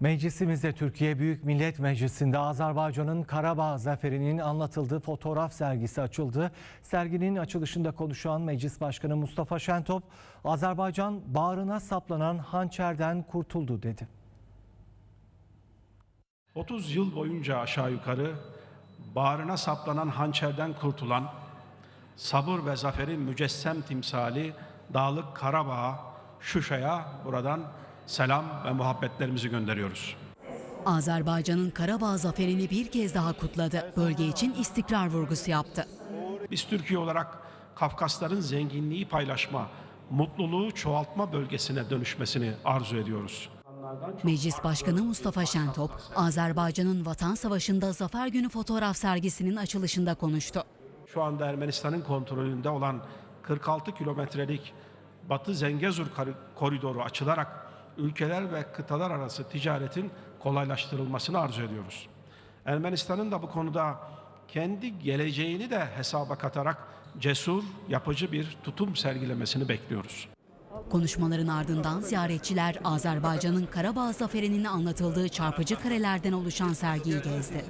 Meclisimizde Türkiye Büyük Millet Meclisi'nde Azerbaycan'ın Karabağ zaferinin anlatıldığı fotoğraf sergisi açıldı. Serginin açılışında konuşan Meclis Başkanı Mustafa Şentop, Azerbaycan bağrına saplanan hançerden kurtuldu dedi. 30 yıl boyunca aşağı yukarı bağrına saplanan hançerden kurtulan, sabır ve zaferin mücessem timsali Dağlık Karabağ'a, Şuşa'ya buradan selam ve muhabbetlerimizi gönderiyoruz. Azerbaycan'ın Karabağ zaferini bir kez daha kutladı. Bölge için istikrar vurgusu yaptı. Biz Türkiye olarak Kafkasların zenginliği paylaşma, mutluluğu çoğaltma bölgesine dönüşmesini arzu ediyoruz. Meclis Başkanı Mustafa Şentop, Azerbaycan'ın Vatan Savaşı'nda Zafer Günü fotoğraf sergisinin açılışında konuştu. Şu anda Ermenistan'ın kontrolünde olan 46 kilometrelik Batı Zengezur koridoru açılarak ülkeler ve kıtalar arası ticaretin kolaylaştırılmasını arzu ediyoruz. Ermenistan'ın da bu konuda kendi geleceğini de hesaba katarak cesur, yapıcı bir tutum sergilemesini bekliyoruz. Konuşmaların ardından ziyaretçiler Azerbaycan'ın Karabağ zaferinin anlatıldığı çarpıcı karelerden oluşan sergiyi gezdi.